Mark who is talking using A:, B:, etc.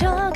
A: 저